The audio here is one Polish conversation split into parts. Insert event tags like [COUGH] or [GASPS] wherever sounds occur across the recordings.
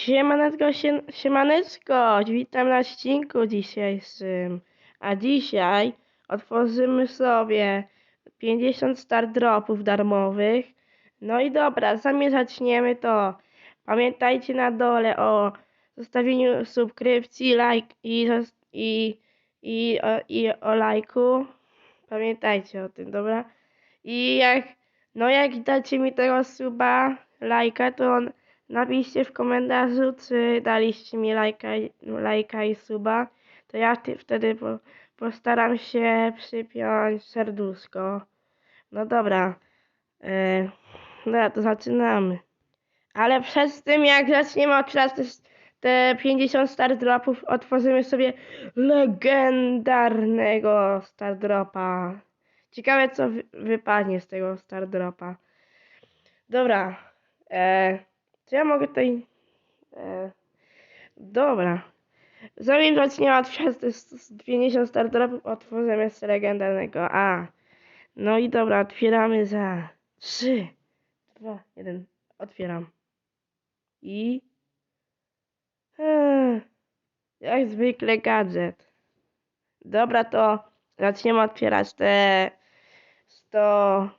Siemaneczko, sie, witam na odcinku dzisiejszym. A dzisiaj otworzymy sobie 50 star dropów darmowych. No i dobra, zanim zaczniemy to pamiętajcie na dole o zostawieniu subskrypcji, like i, i, i, o, i o lajku. Pamiętajcie o tym, dobra? I jak, no jak dacie mi tego suba, lajka, to on, napiszcie w komentarzu, czy daliście mi lajka, lajka i suba, to ja ty, wtedy po, postaram się przypiąć serduszko. No dobra, e, dobra, to zaczynamy. Ale przed tym, jak zaczniemy otwierać te, te 50 star dropów, otworzymy sobie legendarnego star dropa. Ciekawe, co wy, wypadnie z tego star dropa. Dobra, e, czy ja mogę tutaj... E, dobra. Zanim s- s- 50 star dropów, otworzymy jeszcze legendarnego A. No i dobra, otwieramy za 3, 2, 1. Otwieram. I... Eee, jak zwykle gadżet. Dobra, to zaczniemy otwierać te 100,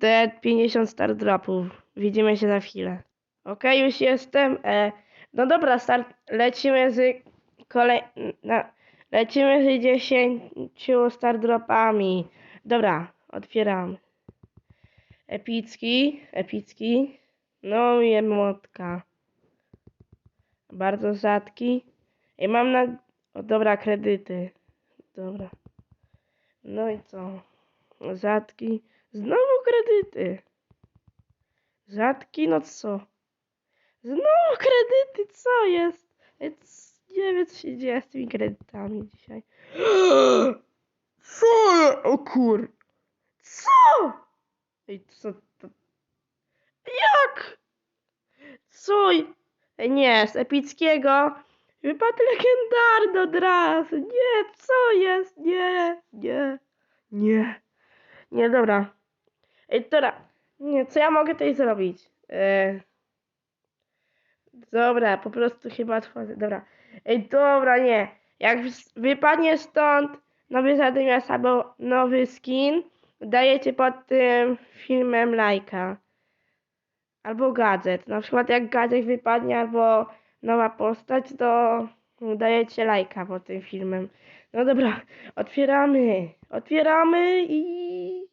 te 50 star dropów. Widzimy się za chwilę. Okej, już jestem. E, no dobra, start. Lecimy z kolej... Na, lecimy z 10 star dropami. Dobra, otwieram. Epicki, epicki. No i młotka. Bardzo rzadki. I mam na... O, dobra, kredyty. Dobra. No i co? Rzadki. Znowu kredyty. Rzadki, no co? Znowu kredyty, co jest? Nie wiem, co się dzieje z tymi kredytami dzisiaj. Co? O kur... Co? Ej, co to? Jak? Co? Ej, nie, z epickiego wypadł legendarny od razu. Nie, co jest? Nie, nie, nie. Nie, dobra. Ej, dobra. Nie, co ja mogę tutaj zrobić? E... Dobra, po prostu chyba otworzę. Dobra. Ej, dobra, nie. Jak wypadnie stąd nowy zadymiarz albo nowy skin, dajecie pod tym filmem lajka. Albo gadżet. Na przykład jak gadżet wypadnie albo nowa postać, to dajecie lajka pod tym filmem. No dobra, otwieramy. Otwieramy i...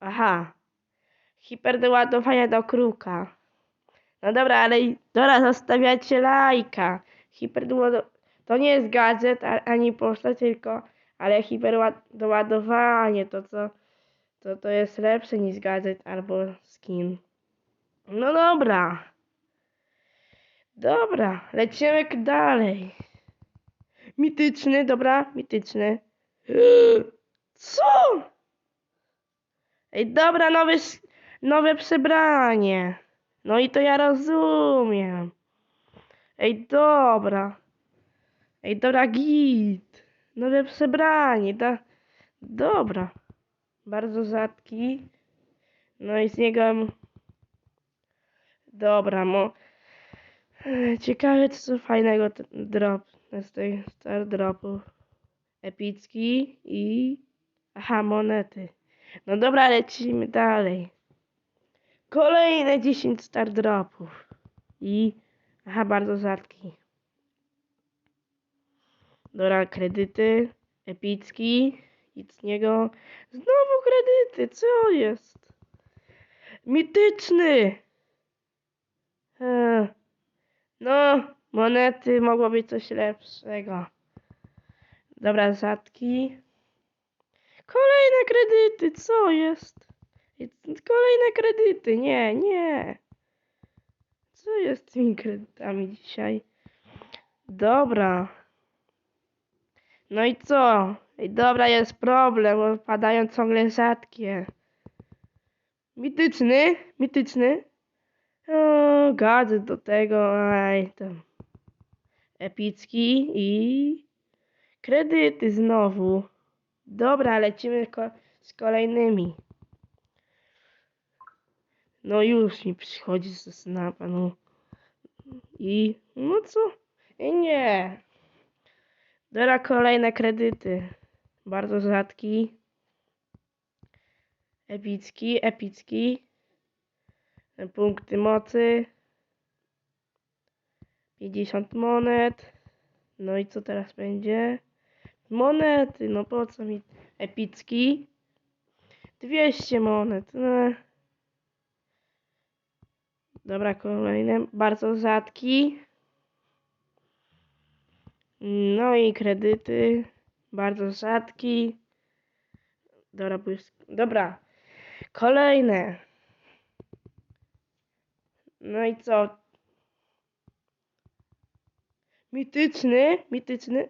Aha. Hiperdoładowanie do kruka. No dobra, ale dobra, zostawiacie lajka. Hiperdoładowanie... To nie jest gadżet ani postać, tylko... Ale hiperdoładowanie to co... To to jest lepsze niż gadżet albo skin. No dobra. Dobra, lecimy dalej. Mityczny, dobra, mityczny. [GASPS] Co? Ej, dobra, nowy, s- nowe przebranie. No i to ja rozumiem. Ej, dobra. Ej, dobra, git. Nowe przebranie, da... Dobra. Bardzo rzadki. No i z niego... Dobra, mo... Ciekawe, co fajnego drop z tej star dropów. Epicki i... Aha, monety. No dobra, lecimy dalej. Kolejne 10 star dropów. I... Aha, bardzo rzadki. Dobra, kredyty. Epicki. Z niego... Znowu kredyty, co jest? Mityczny! Eee, No, monety mogło być coś lepszego. Dobra, rzadki. Kolejne kredyty, co jest? I- Kolejne kredyty, nie, nie. Co jest z tymi kredytami dzisiaj? Dobra. No i co? Ej, dobra, jest problem, bo padają ciągle rzadkie. Mityczny? Mityczny? O, gadżet do tego, aj tam. Epicki i kredyty znowu. Dobra, lecimy ko z kolejnymi. No już mi przychodzi ze snapa, no. I no co? I nie. Dobra, kolejne kredyty. Bardzo rzadki. Epicki, epicki. Punkty mocy. 50 monet. No i co teraz będzie? Monety, no po co mi epicki? 200 monet. No. Dobra, kolejne. Bardzo rzadki. No i kredyty. Bardzo rzadki. Dobra. Dobra. Kolejne. No i co? Mityczny? Mityczny?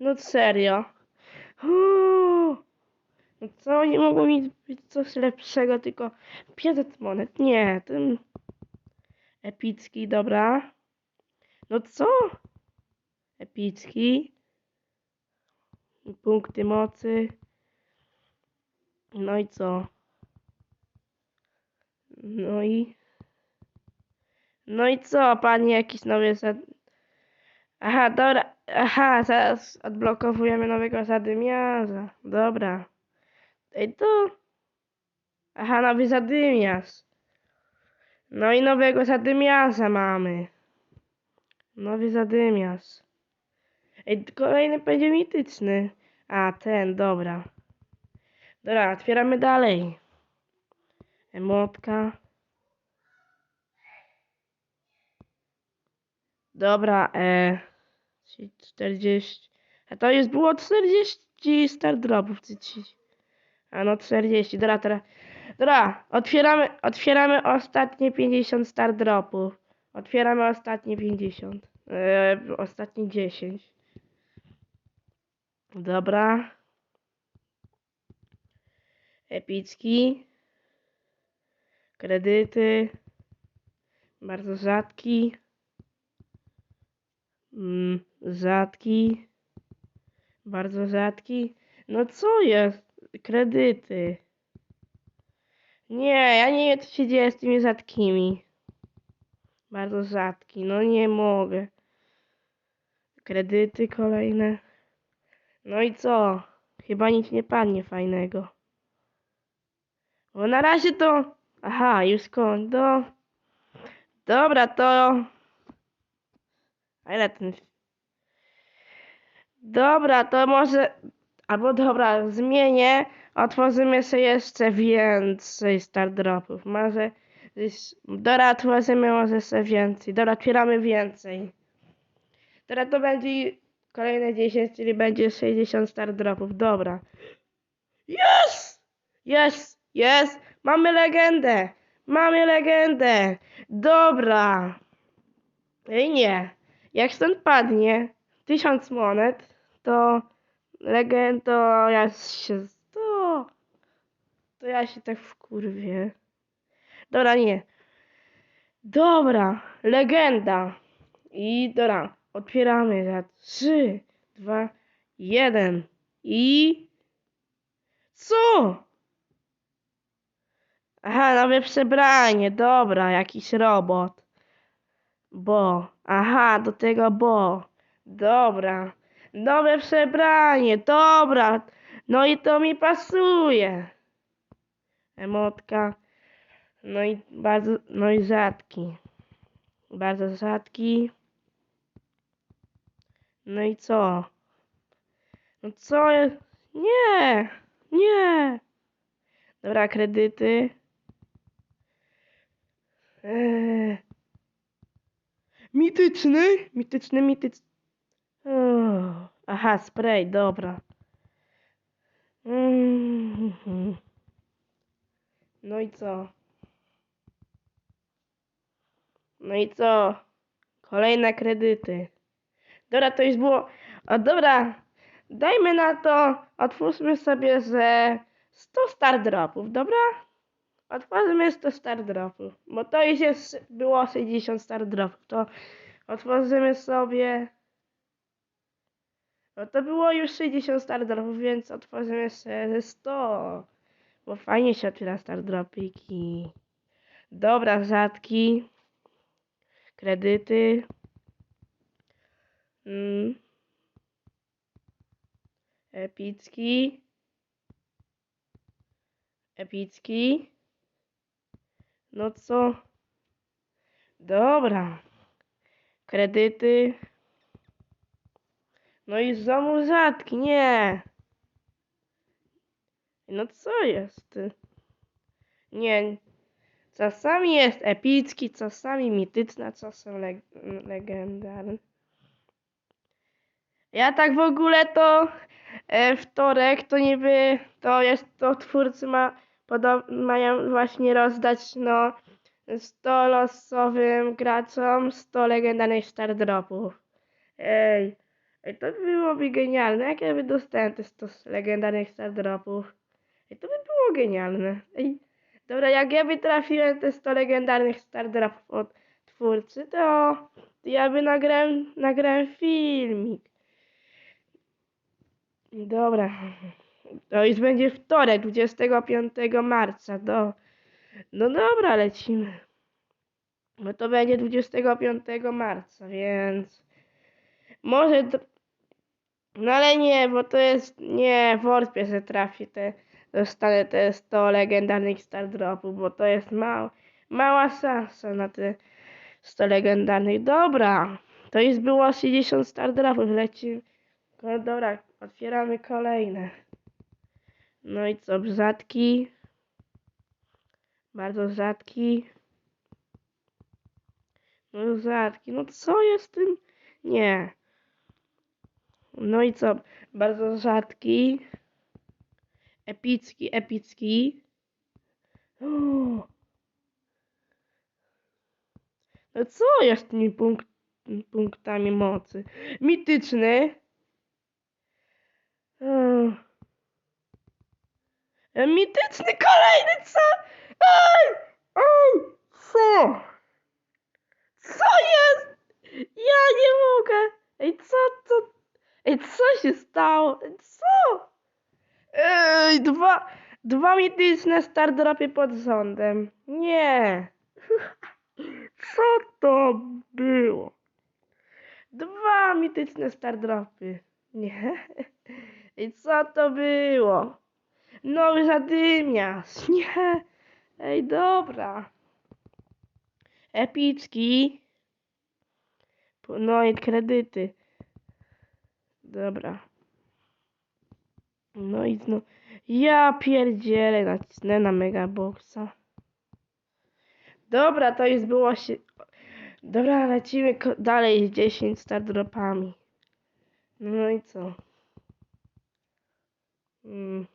No serio. No co, nie mogło mi być coś lepszego, tylko 500 monet. Nie, ten epicki, dobra. No co? Epicki. Punkty mocy. No i co? No i... No i co, pani jakiś nowy zad... Aha, dobra. Aha, zaraz odblokowujemy nowego zadymiarza. Dobra. Ej, to... Aha, nowy zadymiarz. No i nowego zadymiarza mamy. Nowy zadymiarz. Ej, kolejny będzie mityczny. A, ten, dobra. Dobra, otwieramy dalej. Emotka. Dobra, e... 40... A to już było 40 star dropów. A no 40, dobra, teraz... Dobra, otwieramy, otwieramy ostatnie 50 star dropów. Otwieramy ostatnie 50. E, ostatnie 10. Dobra. Epicki. Kredyty. Bardzo rzadki. Mm, rzadki. Bardzo rzadki. No co jest? Kredyty. Nie, ja nie wiem co się dzieje z tymi rzadkimi. Bardzo rzadki. No nie mogę. Kredyty kolejne. No i co? Chyba nic nie padnie fajnego. Bo na razie to... Aha, już koń. Do... Dobra, to... A ile ten... Dobra, to może... Albo dobra, zmienię. Otworzymy sobie jeszcze więcej star dropów. Może... Dobra, otworzymy może sobie więcej. Dobra, otwieramy więcej. Teraz to będzie kolejne 10, czyli będzie 60 star dropów. Dobra. Yes! Yes! Yes! Mamy legendę! Mamy legendę! Dobra. Ej nie. Jak stąd padnie 1000 monet, to legend to ja się to to ja się tak wkurwię. Dobra, nie. Dobra, legenda. I dobra, otwieramy za 3, 2, 1 i co? Aha, nowe przebranie, dobra, jakiś robot. Bo, aha, do tego bo. Dobra, nowe przebranie, dobra. No i to mi pasuje. Emotka. No i bardzo, no i rzadki. Bardzo rzadki. No i co? No co jest? Nie! Nie! Dobra, kredyty. Eee. Mityczny? Mityczny, mityczny. O, aha, spray, dobra. Mhm. No i co? No i co? Kolejne kredyty. Dobra, to już było. O, dobra, dajmy na to. Otwórzmy sobie ze 100 star dropów, dobra? Otworzymy 100 star dropów, bo to już jest, było 60 star dropów. To otworzymy sobie. No to było już 60 star dropów, więc otworzymy sobie ze 100. Bo fajnie się otwiera star dropiki. Dobra, rzadki. kredyty. Mm. Epicki. Epicki. No co? Dobra. Kredyty. No i znowu rzadki, nie. No co jest? Nie. Czasami jest epicki, czasami mityczna, czasem leg legendarny. Ja tak w ogóle to e, wtorek to niby to jest to twórcy ma mają właśnie rozdać no 100 losowym graczom 100 legendarnych star dropów. Ej, ej, to byłoby genialne. Jak ja by dostałem te 100 legendarnych star dropów? Ej, to by było genialne. Ej, dobra, jak ja by trafiłem te 100 legendarnych star dropów od twórcy, to, ja by nagrałem, nagrałem filmik. Dobra. To już będzie wtorek, 25 marca. Do... No dobra, lecimy. No to będzie 25 marca, więc może. No ale nie, bo to jest. Nie, w Warpie se trafi te. Dostanę te 100 legendarnych star dropów, bo to jest mał, mała szansa na te 100 legendarnych. Dobra, to już było 60 star dropów, lecimy. No dobra, otwieramy kolejne. No i co, rzadki. Bardzo rzadki. No rzadki, no co jest tym? Nie. No i co, bardzo rzadki. Epicki, epicki. [GASPS] No co jest z tymi punkt, punktami mocy? Mityczny. Mityczny kolejny, co? Ej! Ej! Co? Co jest? Ja nie mogę. Ej, co to? Ej, co się stało? Co? Ej, dwa, dwa mityczne stardropy pod rządem. Nie. [LAUGHS] Co to było? Dwa mityczne stardropy. Nie. [LAUGHS] I co to było? Nowy zadymiarz. [LAUGHS] Nie. Ej, dobra. Epicki. No i kredyty. Dobra. No i znowu. Ja pierdzielę, nacisnę na megaboxa. Dobra, to już było się... Dobra, lecimy dalej z 10 star dropami. No i co? Mm.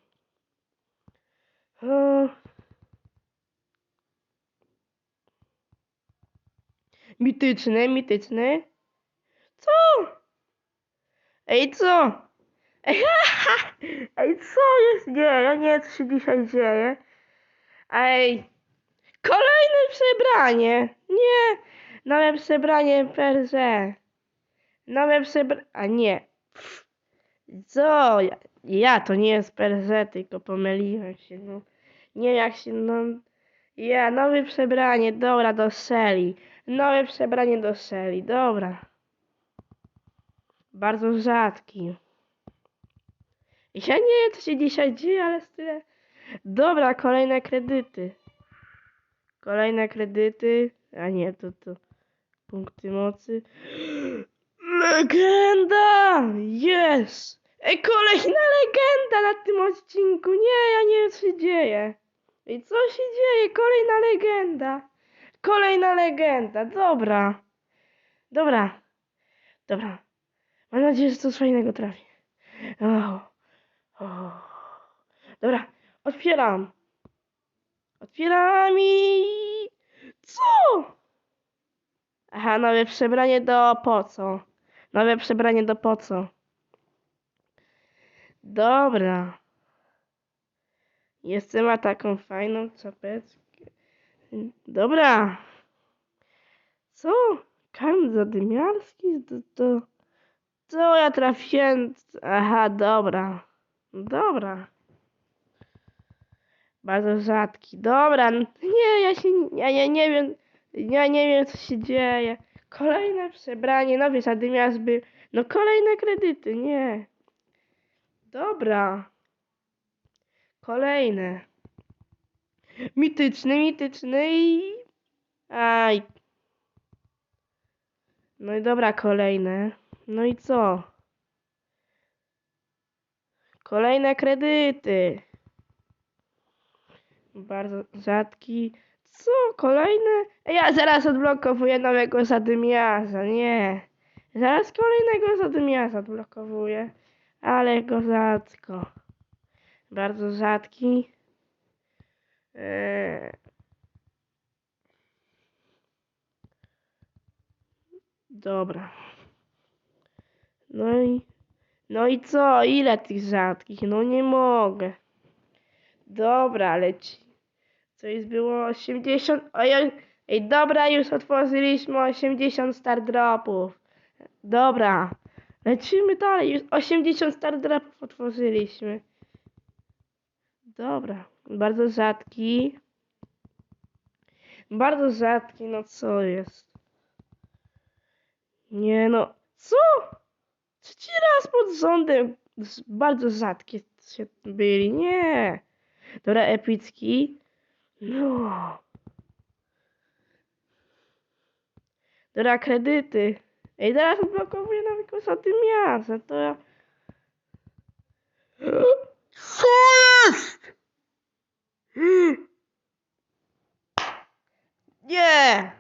O. Mityczny, mityczny. Co? Ej, co? Ej, [LAUGHS] Ej, co jest? Nie, ja nie wiem, co się dzisiaj dzieje. Ej, kolejne przebranie. Nie, nowe przebranie per se. Nowe przebranie, a nie. Co? Ja, ja to nie jest per se, tylko pomyliłem się. No. Nie jak się, no. Ja, nowe przebranie, dobra, do Shelly. Nowe przebranie do Shelly, dobra. Bardzo rzadki. Ja nie wiem, co się dzisiaj dzieje, ale tyle. Dobra, kolejne kredyty. Kolejne kredyty. A nie, to to. Punkty mocy. Legenda! Jest! Ej, kolejna legenda na tym odcinku. Nie, ja nie wiem, co się dzieje. Ej, co się dzieje? Kolejna legenda. Kolejna legenda. Dobra. Dobra. Dobra. Mam nadzieję, że coś fajnego trafi. O. O. Dobra, otwieram. Otwieram i... Co? Aha, nowe przebranie do po co? Nowe przebranie do po co? Dobra. Jeszcze ma taką fajną czapeczkę. Dobra. Co? Kan zadymiarski? To, to... Co ja trafiłem? Aha, dobra. Dobra. Bardzo rzadki. Dobra. Nie, ja się. Ja, ja nie wiem. Ja nie wiem, co się dzieje. Kolejne przebranie, nowy zadymiarz był. No kolejne kredyty, nie. Dobra. Kolejne. Mityczny, mityczny i... Aj. No i dobra, kolejne. No i co? Kolejne kredyty. Bardzo rzadki. Co? Kolejne? Ej, Ja zaraz odblokowuję nowego zadymiarza. Nie. Zaraz kolejnego zadymiarza odblokowuję. Ale go rzadko. Bardzo rzadki. Eee. Dobra. No i... No i co? Ile tych rzadkich? No nie mogę. Dobra, leci. Coś było 80. Oj, ej, dobra, już otworzyliśmy 80 star dropów. Dobra, lecimy dalej. Już 80 star dropów otworzyliśmy. Dobra, bardzo rzadki. Bardzo rzadki, no co jest? Nie no, co? Trzeci raz pod rządem. Z- Bardzo rzadkie się byli, nie. Dobra, epicki. No. Dobra, kredyty. Ej, teraz odblokowuję nowego zadymiarza, to ja... Co jest? Nie!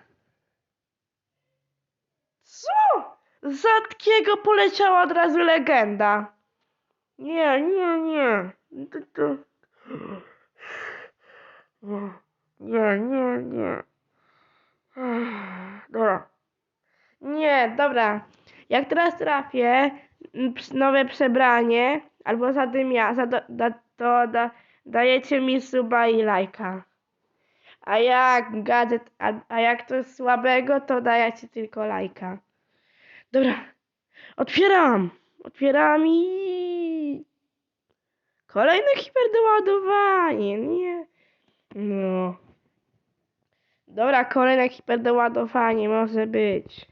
Co? Z rzadkiego poleciała od razu legenda. Nie, nie, nie. To... Nie, nie, nie. Dobra. Nie, dobra. Jak teraz trafię mm, nowe przebranie albo zadymia, zada, da, to da, dajecie mi suba i lajka. A jak gadżet, a, a jak to słabego, to dajecie tylko lajka. Dobra. Otwieram. Otwieram i... Kolejne hiperdoładowanie, nie? No. Dobra, kolejne hiperdoładowanie może być.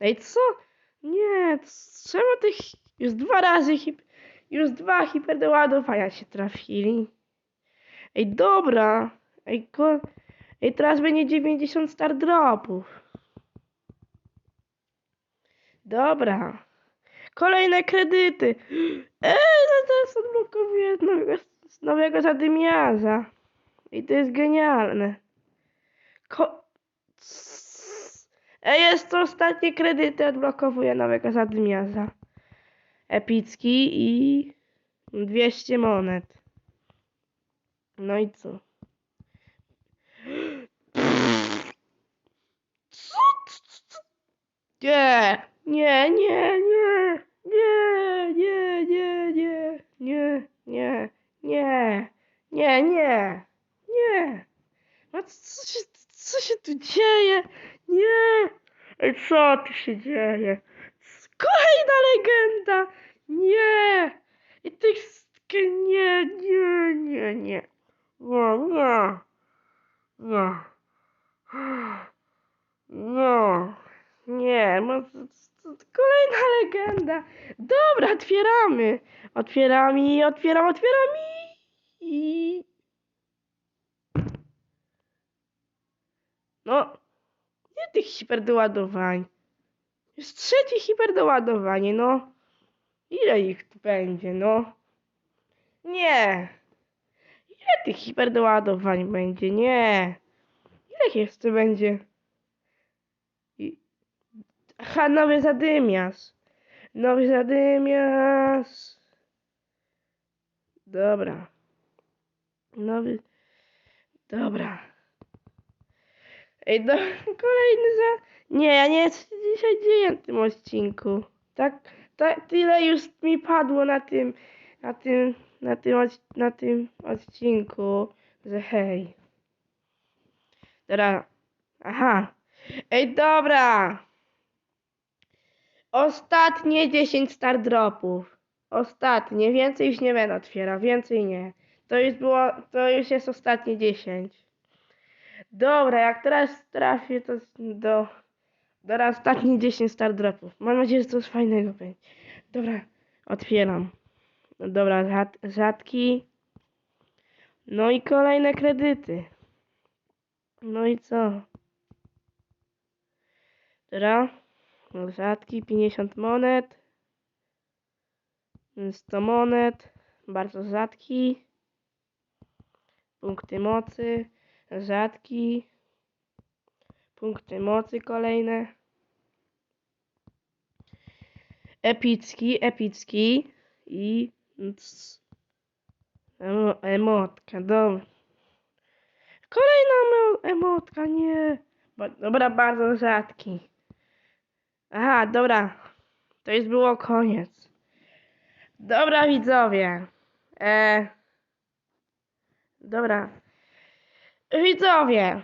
No i co? Nie, czemu tych... Już dwa razy hip... Już dwa hiperdoładowania się trafili. Ej, dobra. Ej, ko... Ej, teraz będzie 90 star dropów. Dobra. Kolejne kredyty. Ej, no teraz odblokowuję nowego, nowego zadymiarza. I to jest genialne. Ko... Ej, jest to ostatnie kredyty, odblokowuję nowego zadymiarza. Epicki i 200 monet. No i co? [GASPS] Co? Co? Nie, nie, nie, nie, nie, nie, nie, nie, nie, nie, nie, nie, nie. No co się, co się tu dzieje? Nie. Ej, co tu się dzieje? Kolejna legenda. Nie. I tych nie, nie, nie. Nie, nie. Nie. Nie. Nie, no, to- to- to kolejna legenda. Dobra, otwieramy. Otwieram i otwieram, otwieram i... No, nie tych hiperdoładowań. Jest trzecie hiperdoładowanie, no. Ile ich tu będzie, no? Nie. Ile tych hiperdoładowań będzie? Nie. Ile jeszcze będzie? Aha, nowy zadymiarz. Nowy zadymiarz. Dobra. Nowy... Dobra. Ej, do... [LAUGHS] kolejny za... Nie, ja nie wiem, co się dzisiaj dzieje w tym odcinku. Tak, tak, tyle już mi padło na tym, na tym, na tym, na tym odcinku, że hej. Dobra, aha. Ej, dobra. Ostatnie 10 star dropów. Ostatnie, więcej już nie będę otwierał, więcej nie. To już było, to już jest ostatnie 10. Dobra, jak teraz trafię to do Dobra, ostatnie 10 star dropów. Mam nadzieję, że coś fajnego będzie. Dobra, otwieram. Dobra, rzad, rzadki. No i kolejne kredyty. No i co? Dobra. Rzadki, 50 monet. 100 monet. Bardzo rzadki. Punkty mocy. Rzadki. Punkty mocy kolejne. Epicki, epicki. I... emotka, dobra. Kolejna emo, emotka, nie. Dobra, bardzo rzadki. Aha, dobra. To już było koniec. Dobra, widzowie. E... Dobra. Widzowie.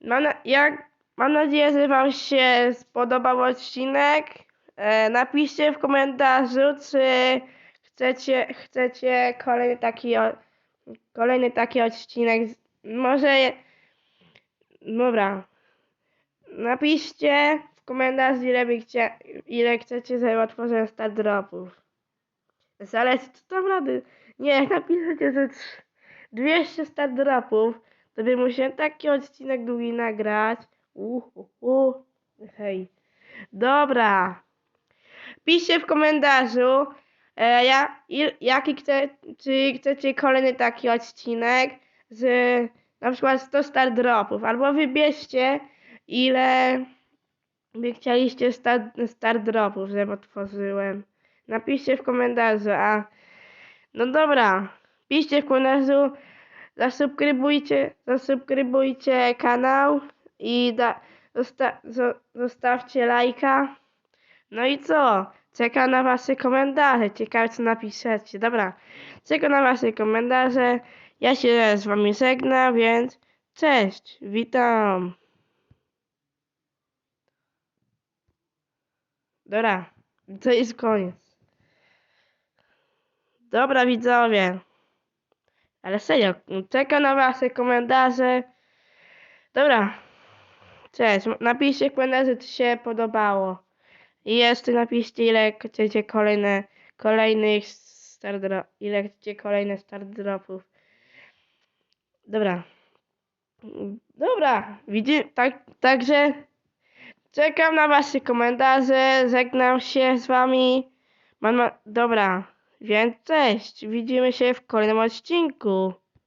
Mam, na, jak, mam nadzieję, że Wam się spodobał odcinek. E, napiszcie w komentarzu, czy chcecie, chcecie kolejny taki, o- kolejny taki odcinek. Może. Dobra. Napiszcie w komentarzu, ile, by chcia, ile chcecie, żeby otworzyłem star dropów. Zależy, co tam rady. Nie, jak napiszecie, że trz- 200 star dropów, to bym musiał taki odcinek długi nagrać. Uhu, uh, hej. Dobra. Piszcie w komentarzu, e, ja, il, jaki chce, czy chcecie kolejny taki odcinek z na przykład 100 star dropów, albo wybierzcie ile by chcieliście star, star dropów, żeby otworzyłem. Napiszcie w komentarzu, a no dobra, piszcie w komentarzu, zasubskrybujcie, zasubskrybujcie kanał i da, zosta, zo, zostawcie lajka. No i co? Czekam na wasze komentarze. Ciekawe co napiszecie. Dobra, czekam na wasze komentarze. Ja się z wami żegnam, więc cześć, witam. Dobra, to jest koniec. Dobra widzowie. Ale serio, czekam na wasze komentarze. Dobra. Cześć, napiszcie w komentarzu, czy się podobało. I jeszcze napiszcie, ile chcecie kolejne, kolejnych star ile chcecie kolejne star dropów. Dobra. Dobra, widzi, tak, także czekam na wasze komentarze, żegnam się z wami. Mam, na- dobra, więc cześć, widzimy się w kolejnym odcinku.